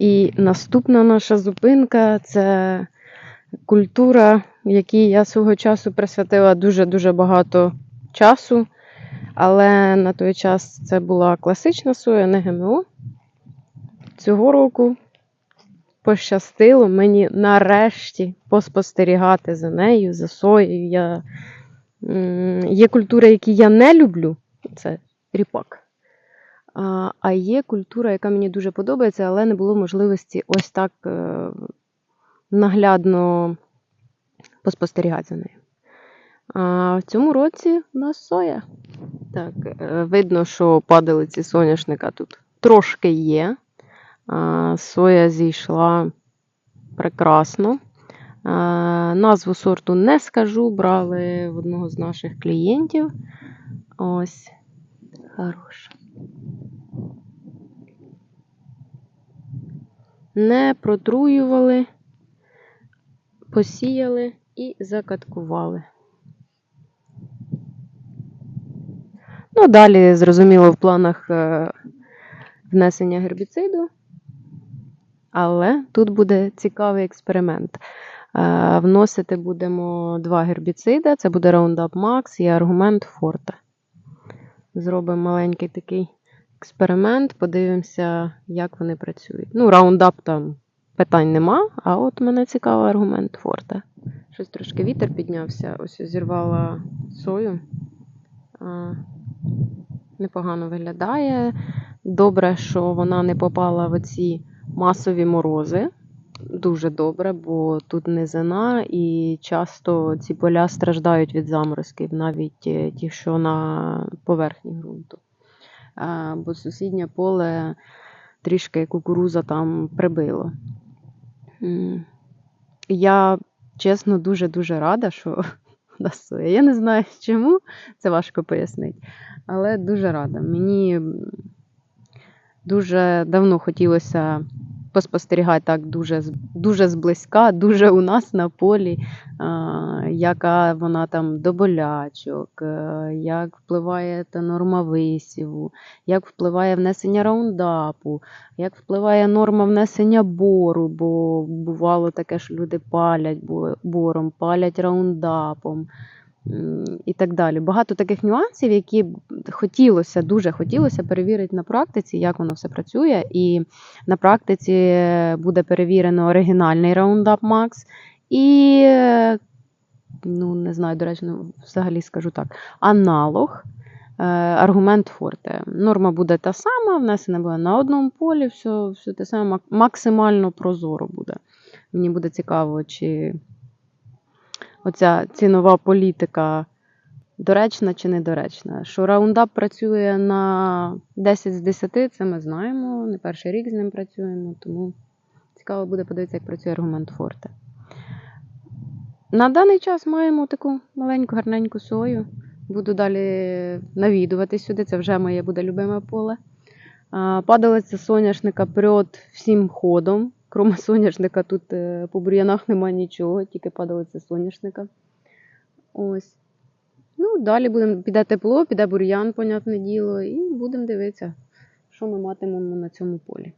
І наступна наша зупинка це культура, якій я свого часу присвятила дуже-дуже багато часу. Але на той час це була класична соя, не ГМО. Цього року пощастило мені нарешті поспостерігати за нею, за соєю. Я... Є культури, які я не люблю, це ріпак. А, є культура, яка мені дуже подобається, але не було можливості ось так е, наглядно поспостерігати за нею. А в цьому році у нас соя. Так, е, видно, що падалиці соняшника тут трошки є. Соя зійшла прекрасно. Назву сорту не скажу, брали в одного з наших клієнтів. Ось. Хороша. Не протруювали, посіяли і закаткували. Ну, далі, зрозуміло, в планах е, внесення гербіциду. Але тут буде цікавий експеримент. Е, Вносити будемо два гербіциди. Це буде Roundup Max і аргумент Forte. Зробимо маленький такий експеримент, подивимося, як вони працюють. Ну, Roundup там питань нема, а от мене цікавий аргумент Forte. Щось трошки вітер піднявся, ось зірвала сою. Непогано виглядає. Добре, що вона не попала в ці масові морози. Дуже добре, бо тут низина і часто ці поля страждають від заморозків, навіть е, ті, що на поверхні ґрунту. Бо сусіднє поле трішки кукуруза там прибило. Я, чесно, дуже-дуже рада, що нас соя. Я не знаю чому, це важко пояснити. Але дуже рада. Мені дуже давно хотілося поспостерігати так дуже, дуже зблизька, дуже у нас на полі, а, яка вона там до болячок, е, як впливає та норма висіву, як впливає внесення раундапу, як впливає норма внесення бору, бо бувало таке, що люди палять бором, палять раундапом і так далі. Багато таких нюансів, які хотілося, дуже хотілося перевірити на практиці, як воно все працює. І на практиці буде перевірено оригінальний Roundup Max і, ну, не знаю, до речі, ну, взагалі скажу так, аналог. е, Аргумент Форте. Норма буде та сама, внесена буде на одному полі, все, все те саме, максимально прозоро буде. Мені буде цікаво, чи оця цінова політика доречна чи недоречна. Що раундап працює на 10 з 10, це ми знаємо. Не перший рік з ним працюємо, тому цікаво буде подивитися, як працює аргумент Форте. На даний час маємо таку маленьку, гарненьку сою. Буду далі навідувати сюди, це вже моє буде любиме поле. Падалиця соняшника прьот всім ходом. Крім соняшника, тут е, по бур'янах немає нічого, тільки падалиця соняшника. Ось. Ну, далі будемо, піде тепло, піде бур'ян, понятне діло, і будемо дивитися, що ми матимемо на цьому полі.